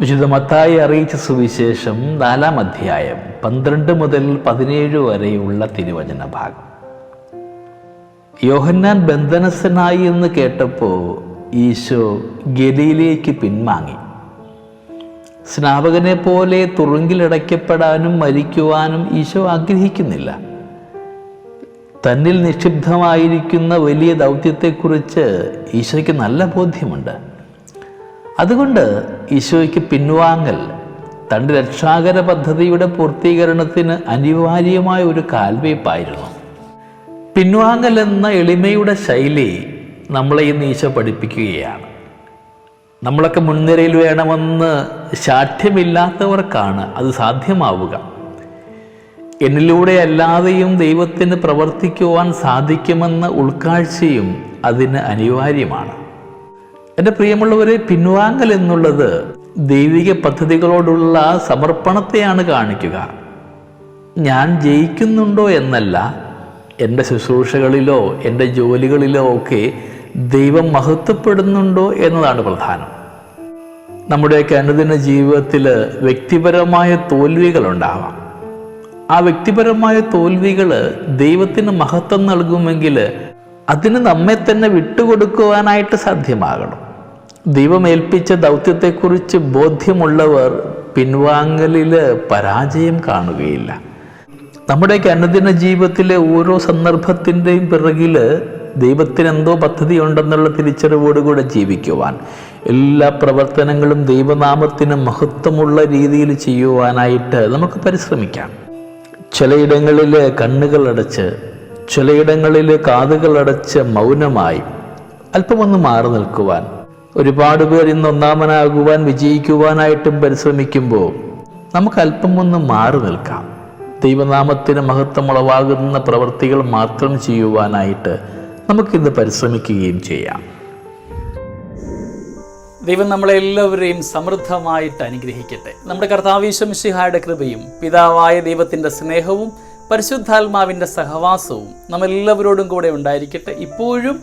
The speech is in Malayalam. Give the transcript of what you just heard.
വിശുദ്ധ മത്തായി അറിയിച്ച സുവിശേഷം നാലാം അധ്യായം പന്ത്രണ്ട് മുതൽ പതിനേഴ് വരെയുള്ള തിരുവചന ഭാഗം. യോഹന്നാൻ ബന്ധനസ്ഥനായി എന്ന് കേട്ടപ്പോൾ ഈശോ ഗലിയിലേക്ക് പിൻവാങ്ങി. സ്നാപകനെ പോലെ തുറുങ്കിലടയ്ക്കപ്പെടാനും മരിക്കുവാനും ഈശോ ആഗ്രഹിക്കുന്നില്ല. തന്നിൽ നിക്ഷിപ്തമായിരിക്കുന്ന വലിയ ദൗത്യത്തെക്കുറിച്ച് ഈശോയ്ക്ക് നല്ല ബോധ്യമുണ്ട്. അതുകൊണ്ട് ഈശോയ്ക്ക് പിൻവാങ്ങൽ തന്റെ രക്ഷാകര പദ്ധതിയുടെ പൂർത്തീകരണത്തിന് അനിവാര്യമായ ഒരു കാൽവയ്പായിരുന്നു പിൻവാങ്ങൽ എന്ന എളിമയുടെ ശൈലി നമ്മളെ ഇന്ന് ഈശോ പഠിപ്പിക്കുകയാണ്. നമ്മളൊക്കെ മുൻനിരയിൽ വേണമെന്ന് ശാഠ്യമില്ലാത്തവർക്കാണ് അത് സാധ്യമാവുക. എന്നിലൂടെ അല്ലാതെയും ദൈവത്തിന് പ്രവർത്തിക്കുവാൻ സാധിക്കുമെന്ന ഉൾക്കാഴ്ചയും അതിന് അനിവാര്യമാണ്. എന്റെ പ്രിയമുള്ളവരെ പിൻവാങ്ങൽ എന്നുള്ളത് ദൈവിക പദ്ധതികളോടുള്ള സമർപ്പണത്തെയാണ് കാണിക്കുക. ഞാൻ ജയിക്കുന്നുണ്ടോ എന്നല്ല എന്റെ ശുശ്രൂഷകളിലോ എന്റെ ജോലികളിലോ ഒക്കെ ദൈവം മഹത്വപ്പെടുന്നുണ്ടോ എന്നതാണ് പ്രധാനം. നമ്മുടെയൊക്കെ അനുദിന ജീവിതത്തിൽ വ്യക്തിപരമായ തോൽവികളുണ്ടാവാം. ആ വ്യക്തിപരമായ തോൽവികൾ ദൈവത്തിന് മഹത്വം നൽകുമെങ്കിൽ അതിന് നമ്മെ തന്നെ വിട്ടുകൊടുക്കുവാനായിട്ട് സാധ്യമാകണം. ദൈവം ഏൽപ്പിച്ച ദൗത്യത്തെക്കുറിച്ച് ബോധ്യമുള്ളവർ പിൻവാങ്ങലിൽ പരാജയം കാണുകയില്ല. നമ്മുടെയൊക്കെ അനുദിന ജീവിതത്തിലെ ഓരോ സന്ദർഭത്തിന്റെയും പിറകിൽ ദൈവത്തിന് എന്തോ പദ്ധതി ഉണ്ടെന്നുള്ള തിരിച്ചറിവോടുകൂടെ ജീവിക്കുവാൻ എല്ലാ പ്രവർത്തനങ്ങളും ദൈവനാമത്തിന് മഹത്വമുള്ള രീതിയിൽ ചെയ്യുവാനായിട്ട് നമുക്ക് പരിശ്രമിക്കാം. ചിലയിടങ്ങളിൽ കണ്ണുകൾ അടച്ച് ചിലയിടങ്ങളിൽ കാതുകളടച്ച് മൗനമായി അല്പമൊന്ന് മാറി നിൽക്കുവാൻ ഒരുപാട് പേർ ഇന്ന് ഒന്നാമനാകുവാൻ വിജയിക്കുവാനായിട്ടും പരിശ്രമിക്കുമ്പോൾ നമുക്ക് അല്പം ഒന്ന് മാറി നിൽക്കാം. ദൈവനാമത്തിന് മഹത്വമുളവാകുന്ന പ്രവൃത്തികൾ മാത്രം ചെയ്യുവാനായിട്ട് നമുക്കിന്ന് പരിശ്രമിക്കുകയും ചെയ്യാം. ദൈവം നമ്മളെല്ലാവരെയും സമൃദ്ധമായിട്ട് അനുഗ്രഹിക്കട്ടെ. നമ്മുടെ കർത്താവീശ്വമിഷിഹായുടെ കൃപയും പിതാവായ ദൈവത്തിന്റെ സ്നേഹവും പരിശുദ്ധാത്മാവിന്റെ സഹവാസവും നമ്മളെല്ലാവരോടും കൂടെ ഉണ്ടായിരിക്കട്ടെ. ഇപ്പോഴും